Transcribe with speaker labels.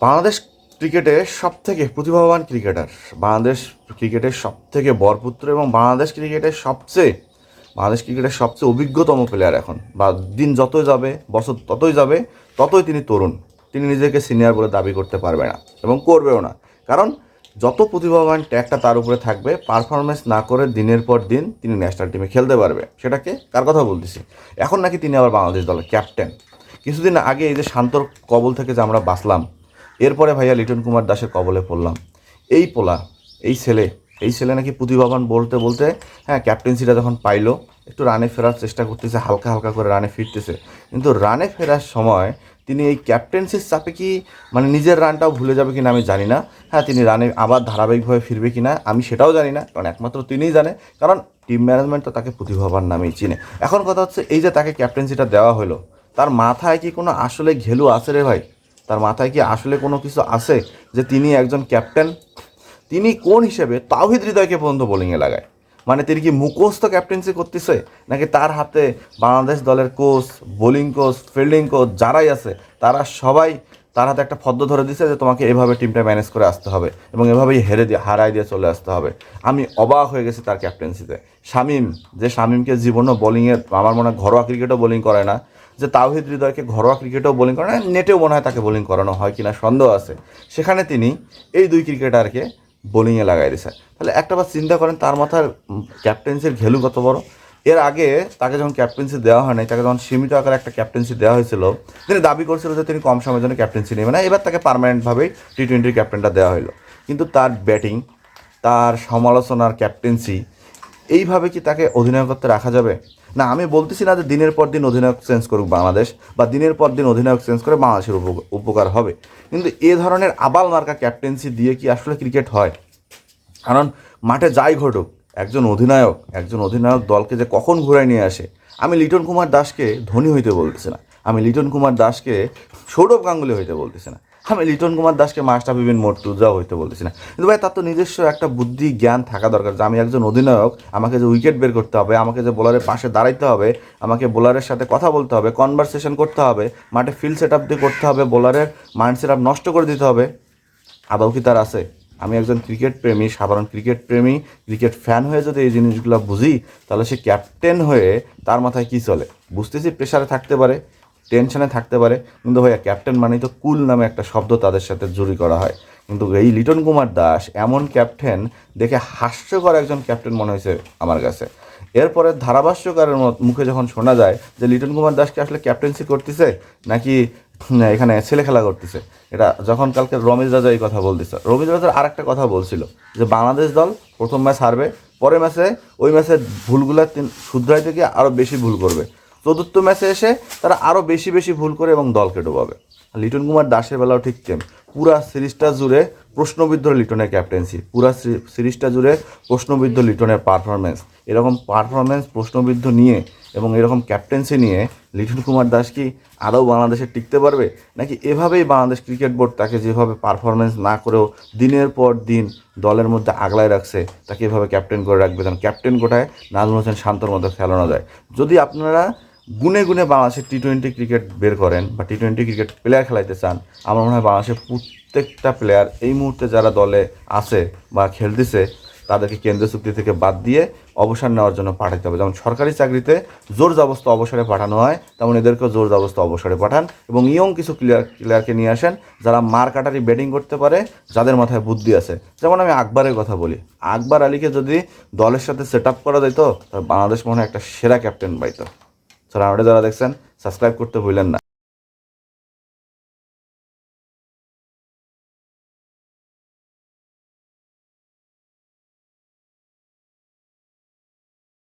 Speaker 1: বাংলাদেশ ক্রিকেটে সব থেকে প্রতিভাবান ক্রিকেটার, বাংলাদেশ ক্রিকেটের সব থেকে বরপুত্র এবং বাংলাদেশ ক্রিকেটের সবচেয়ে, বাংলাদেশ ক্রিকেটের সবচেয়ে অভিজ্ঞতম প্লেয়ার এখন। বা দিন যতই যাবে, বছর ততই যাবে, ততই তিনি তরুণ। তিনি নিজেকে সিনিয়র বলে দাবি করতে পারবে না এবং করবেও না। কারণ যত প্রতিভাবান ট্যাগটা তার উপরে থাকবে পারফরমেন্স না করে দিনের পর দিন তিনি ন্যাশনাল টিমে খেলতে পারবে। সেটাকে কার কথা বলতেছি? এখন নাকি তিনি আবার বাংলাদেশ দলের ক্যাপ্টেন কিছুদিন আগে এই যে শান্তর কবল থেকে যে আমরা বাঁচলাম এরপরে ভাইয়া লিটন কুমার দাসের কবলে পড়লাম। এই পোলা, এই ছেলে এই ছেলে নাকি প্রতিভাবান বলতে বলতে হ্যাঁ ক্যাপ্টেন্সিটা যখন পাইলো, একটু রানে ফেরার চেষ্টা করতেছে, হালকা হালকা করে রানে ফিরতেছে। কিন্তু রানে ফেরার সময় তিনি এই ক্যাপ্টেন্সির চাপে কি মানে নিজের রানটাও ভুলে যাবে কিনা আমি জানি না। হ্যাঁ তিনি রানে আবার ধারাবাহিকভাবে ফিরবে কিনা আমি সেটাও জানি না, কারণ একমাত্র তিনিই জানে, কারণ টিম ম্যানেজমেন্ট তো তাকে প্রতিভাবান নামেই চিনে। এখন কথা হচ্ছে এই যে তাকে ক্যাপ্টেন্সিটা দেওয়া হলো তার মাথায় কি কোনো আসলে ঘেলু আছে রে ভাই? তার মাথায় কি আসলে কোনো কিছু আছে যে তিনি একজন ক্যাপ্টেন? তিনি কোন হিসেবে তাওহিদ হৃদয়কে পর্যন্ত বোলিংয়ে লাগায়? মানে তিনি কি মুখস্থ ক্যাপ্টেন্সি করতেছে? নাকি তার হাতে বাংলাদেশ দলের coach, bowling coach, fielding coach যারাই আছে, তারা সবাই তার হাতে একটা ফদ্দ ধরে দিছে যে তোমাকে এভাবে টিমটা ম্যানেজ করে আসতে হবে এবং এভাবেই হেরে দিয়ে হারাই দিয়ে চলে আসতে হবে। আমি অবাক হয়ে গেছি তার ক্যাপ্টেন্সিতে শামিম, যে শামিমকে জীবনও বোলিংয়ে আমার মনে হয় ঘরোয়া ক্রিকেটও বোলিং করে না, যে তাওহিদ হৃদয়কে ঘরোয়া ক্রিকেটেও বোলিং করে না, নেটেও মনে হয় তাকে বোলিং করানো হয় কিনা সন্দেহ আছে। সেখানে তিনি এই দুই ক্রিকেটারকে বোলিংয়ে লাগাই দিয়েছে তাহলে একটা বার চিন্তা করেন, তার মাথার ক্যাপ্টেন্সির ঘেলু কত বড়? এর আগে তাকে যখন ক্যাপ্টেন্সি দেওয়া হয় নাই, তাকে যখন সীমিত আকারে একটা ক্যাপ্টেন্সি দেওয়া হয়েছিল। তিনি দাবি করছিল যে তিনি কম সময়ের জন্য ক্যাপ্টেন্সি নেবে না। এবার তাকে পারমানেন্টভাবেই টি টোয়েন্টির ক্যাপ্টেনটা দেওয়া হলো কিন্তু তার ব্যাটিং তার সমালোচনার ক্যাপ্টেন্সি এইভাবে কি তাকে অধিনায়কত্বে রাখা যাবে? না, আমি বলতেছি না যে দিনের পর দিন অধিনায়ক চেঞ্জ করুক বাংলাদেশ, বা দিনের পর দিন অধিনায়ক চেঞ্জ করে বাংলাদেশের উপ- উপকার হবে। কিন্তু এ ধরনের আবাল মার্কা ক্যাপ্টেন্সি দিয়ে কি আসলে ক্রিকেট হয়? কারণ মাঠে যাই ঘটুক একজন অধিনায়ক একজন অধিনায়ক দলকে যে কখন ঘুরায় নিয়ে আসে, আমি লিটন কুমার দাসকে ধনী হইতে বলতেছি না। আমি লিটন কুমার দাসকে সৌরভ গাঙ্গুলি হইতে বলতেছি না। আমি লিটন কুমার দাসকে মাস্টার বিপিন মর্তুজাও হইতে বলতেছি না। কিন্তু ভাই, তার তো নিজস্ব একটা বুদ্ধি, জ্ঞান থাকা দরকার যে আমি একজন অধিনায়ক, আমাকে যে উইকেট বের করতে হবে, আমাকে যে বোলারের পাশে দাঁড়াইতে হবে, আমাকে বোলারের সাথে কথা বলতে হবে কনভারসেশন করতে হবে, মাঠে ফিল্ড সেট আপ দিয়ে করতে হবে বোলারের মাইন্ড সেট আপ নষ্ট করে দিতে হবে। আদৌ কি তার আছে? আমি একজন ক্রিকেট প্রেমী, সাধারণ ক্রিকেট প্রেমী, ক্রিকেট ফ্যান হয়ে যদি এই জিনিসগুলো বুঝি, তাহলে সে ক্যাপ্টেন হয়ে তার মাথায় কী চলে? বুঝতেছি প্রেশারে থাকতে পারে টেনশনে থাকতে পারে, কিন্তু ভাইয়া ক্যাপ্টেন মানেই তো কুল নামে একটা শব্দ তাদের সাথে জুড়ি করা হয়। কিন্তু এই লিটন কুমার দাস এমন ক্যাপ্টেন দেখে হাস্যকর একজন ক্যাপ্টেন মনে হয়েছে আমার কাছে। এরপরে ধারাভাষ্যকারের মুখে যখন শোনা যায় যে লিটন কুমার দাসকে আসলে ক্যাপ্টেন্সি করতেছে, নাকি এখানে ছেলে খেলা করতেছে। এটা যখন কালকে রমেশ রাজা এই কথা বলতেছে। রমেশ রাজার আর একটা কথা বলছিল, যে বাংলাদেশ দল প্রথম ম্যাচ হারবে, পরের ম্যাচে ওই ম্যাচের ভুলগুলো শুধরাইতে গিয়ে আরও বেশি ভুল করবে। চতুর্থ ম্যাচে এসে তারা আরও বেশি বেশি ভুল করে এবং দলকে ডোবাবে। লিটন কুমার দাসের বেলাও ঠিক সেম। পুরা সিরিজটা জুড়ে প্রশ্নবিদ্ধ লিটনের ক্যাপ্টেন্সি পুরা সিরিজটা জুড়ে প্রশ্নবিদ্ধ লিটনের পারফরমেন্স এরকম পারফরমেন্স প্রশ্নবিদ্ধ নিয়ে এবং এরকম ক্যাপ্টেন্সি নিয়ে লিটন কুমার দাস কি আদৌ বাংলাদেশে টিকতে পারবে? নাকি এভাবেই বাংলাদেশ ক্রিকেট বোর্ড তাকে যেভাবে পারফরমেন্স না করেও দিনের পর দিন দলের মধ্যে আগলায় রাখছে, তাকে এভাবে ক্যাপ্টেন করে রাখবে? কারণ ক্যাপ্টেন কোটায় নাজমুল হোসেন শান্তর মধ্যে খেলানো যায়। যদি আপনারা গুনে গুনে বাংলাদেশের টি টোয়েন্টি ক্রিকেট বের করেন বা টি টোয়েন্টি ক্রিকেট প্লেয়ার খেলাইতে চান, আমার মনে হয় বাংলাদেশের প্রত্যেকটা প্লেয়ার এই মুহূর্তে যারা দলে আছে বা খেলতেছে, তাদেরকে কেন্দ্রীয় চুক্তি থেকে বাদ দিয়ে অবসর নেওয়ার জন্য পাঠাতে হবে। যেমন সরকারি চাকরিতে জোর জবস্ত অবসরে পাঠানো হয়, তেমন এদেরকেও জোর জবস্ত অবসরে পাঠান এবং ইয়ং কিছু প্লেয়ার প্লেয়ারকে নিয়ে আসেন যারা মার কাটারি ব্যাটিং করতে পারে, যাদের মাথায় বুদ্ধি আছে। যেমন আমি আকবরের কথা বলি। আকবর আলীকে যদি দলের সাথে সেট আপ করা যেত তাহলে বাংলাদেশ মনে হয় একটা সেরা ক্যাপ্টেন পাইতো। স্যার আমাদের যারা দেখছেন সাবস্ক্রাইব করতে ভুলেন না।